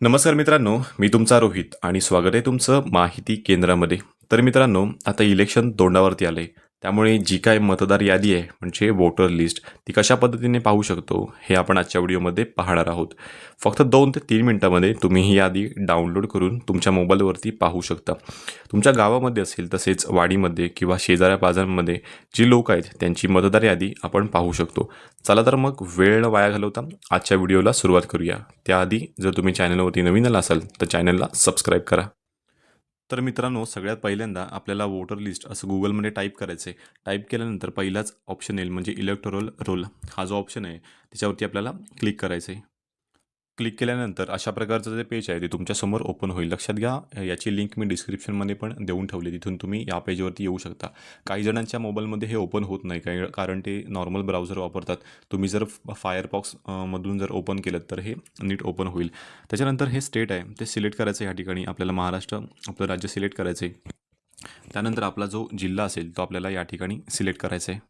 नमस्कार मित्रांनो मी तुमचा रोहित आणि स्वागत आहे तुमचं माहिती केंद्रामध्ये. तर मित्रांनो आता इलेक्शन तोंडावरती आलं आहे त्यामुळे जी काय मतदार यादी आहे म्हणजे वोटर लिस्ट ती कशा पद्धतीने पाहू शकतो हे आपण आजच्या व्हिडिओमध्ये पाहणार आहोत. फक्त दोन ते तीन मिनटामध्ये तुम्ही ही यादी डाउनलोड करून तुमच्या मोबाईलवरती पाहू शकता. तुमच्या गावामध्ये असेल तसेच वाडीमध्ये किंवा शेजाऱ्या पाजांमध्ये जी लोक आहेत त्यांची मतदार यादी आपण पाहू शकतो. चला तर मग वेळ न वाया घालवता आजच्या व्हिडिओला सुरुवात करूया. त्याआधी जर तुम्ही चॅनलवरती नवीन आला असाल तर चॅनलला सबस्क्राईब करा. तर मित्रांनो सगळ्यात पहिल्यांदा आपल्याला वोटर लिस्ट असं गुगलमध्ये टाईप करायचं आहे टाईप केल्यानंतर पहिलाच ऑप्शन येईल म्हणजे इलेक्टोरल रोल हा जो ऑप्शन आहे त्याच्यावरती आपल्याला क्लिक करायचं आहे क्लिक केल्यानंतर अशा प्रकारचं जे पेज आहे ते तुमच्यासमोर ओपन होईल. लक्षात घ्या याची लिंक मी डिस्क्रिप्शनमध्ये पण देऊन ठेवली. तिथून तुम्ही या पेजवरती येऊ शकता. काही जणांच्या मोबाईलमध्ये हे ओपन होत नाही काही कारण ते नॉर्मल ब्राउझर वापरतात. तुम्ही जर फायरबॉक्स मधून जर ओपन केलं तर हे नीट ओपन होईल. त्याच्यानंतर हे स्टेट आहे. ते सिलेक्ट करायचं आहे या ठिकाणी. आपल्याला महाराष्ट्र आपलं राज्य सिलेक्ट करायचं आहे त्यानंतर आपला जो जिल्हा असेल तो आपल्याला या ठिकाणी सिलेक्ट करायचा आहे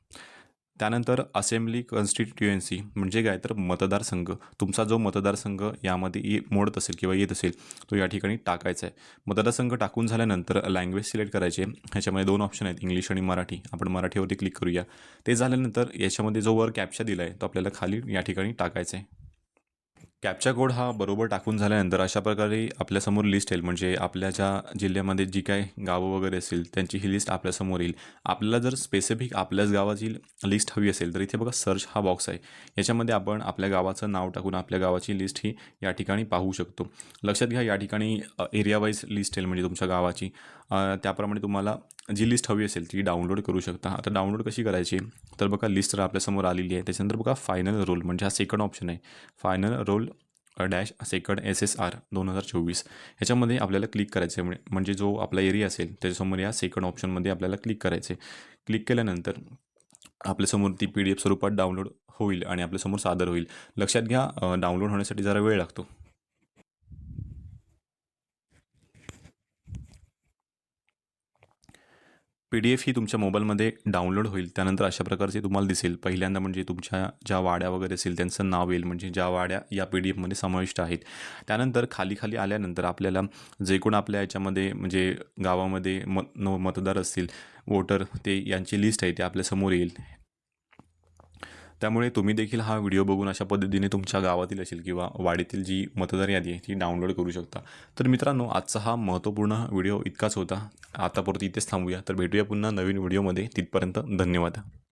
त्यानंतर असेंब्ली कॉन्स्टिट्युएन्सी म्हणजे काय? तर मतदारसंघ. तुमचा जो मतदारसंघ यामध्ये ये मोडत असेल किंवा येत असेल तो या ठिकाणी टाकायचा आहे. मतदारसंघ टाकून झाल्यानंतर लँग्वेज सिलेक्ट करायचे. ह्याच्यामध्ये दोन ऑप्शन आहेत इंग्लिश आणि मराठी. आपण मराठीवरती क्लिक करूया. ते झाल्यानंतर याच्यामध्ये जो वर कॅप्शा दिला आहे तो आपल्याला खाली या ठिकाणी टाकायचा आहे. कॅप्चा कोड हा बरोबर टाकून झाल्यानंतर अशा प्रकारे आपल्यासमोर लिस्ट येईल. म्हणजे आपल्या ज्या जिल्ह्यामध्ये जी काय गावं वगैरे असेल त्यांची ही लिस्ट आपल्यासमोर येईल. आपल्याला जर स्पेसिफिक आपल्याच गावाची लिस्ट हवी असेल तर इथे बघा सर्च हा बॉक्स आहे. याच्यामध्ये आपण आपल्या गावाचं नाव टाकून आपल्या गावाची लिस्ट ही या ठिकाणी पाहू शकतो. लक्षात घ्या या ठिकाणी एरिया वाईज लिस्ट येईल म्हणजे तुमच्या गावाची. त्याप्रमाणे तुम्हाला जी लिस्ट हवी असेल ती डाउनलोड करू शकता. आता डाउनलोड कशी करायची? तर बघा लिस्ट तर आपल्यासमोर आलेली आहे त्याच्यानंतर बघा फायनल रोल म्हणजे हा सेकंड ऑप्शन आहे. Final roll dash second S S R दोन हजार चोवीस. ह्याच्यामध्ये आपल्याला क्लिक करायचं आहे म्हणजे- म्हणजे जो आपला एरिया असेल त्याच्यासमोर या सेकंड ऑप्शनमध्ये आपल्याला क्लिक करायचं आहे क्लिक केल्यानंतर आपल्यासमोर ती पी डी एफ स्वरूपात डाउनलोड होईल आणि आपल्यासमोर सादर होईल. लक्षात घ्या डाउनलोड होण्यासाठी जरा वेळ लागतो. पी डी एफ ही तुमच्या मोबाईलमध्ये डाउनलोड होईल. त्यानंतर अशा प्रकारचे तुम्हाला दिसेल. पहिल्यांदा म्हणजे तुमच्या ज्या वाड्या वगैरे असेल त्यांचं नाव येईल. म्हणजे ज्या वाड्या या पी डी एफमध्ये समाविष्ट आहेत. त्यानंतर खाली खाली आल्यानंतर आपल्याला जे कोण आपल्या याच्यामध्ये म्हणजे गावामध्ये मत न मतदार असतील वोटर ते यांची लिस्ट आहे ते आपल्यासमोर येईल. त्यामुळे तुम्ही देखील हा व्हिडिओ बघून अशा पद्धतीने तुमच्या गावातील असेल किंवा वाडीतील जी मतदार यादी आहे ती डाउनलोड करू शकता. तर मित्रांनो आजचा हा महत्त्वपूर्ण व्हिडिओ इतकाच होता. आतापुरती इथेच थांबूया. तर भेटूया पुन्हा नवीन व्हिडिओमध्ये. तिथपर्यंत धन्यवाद.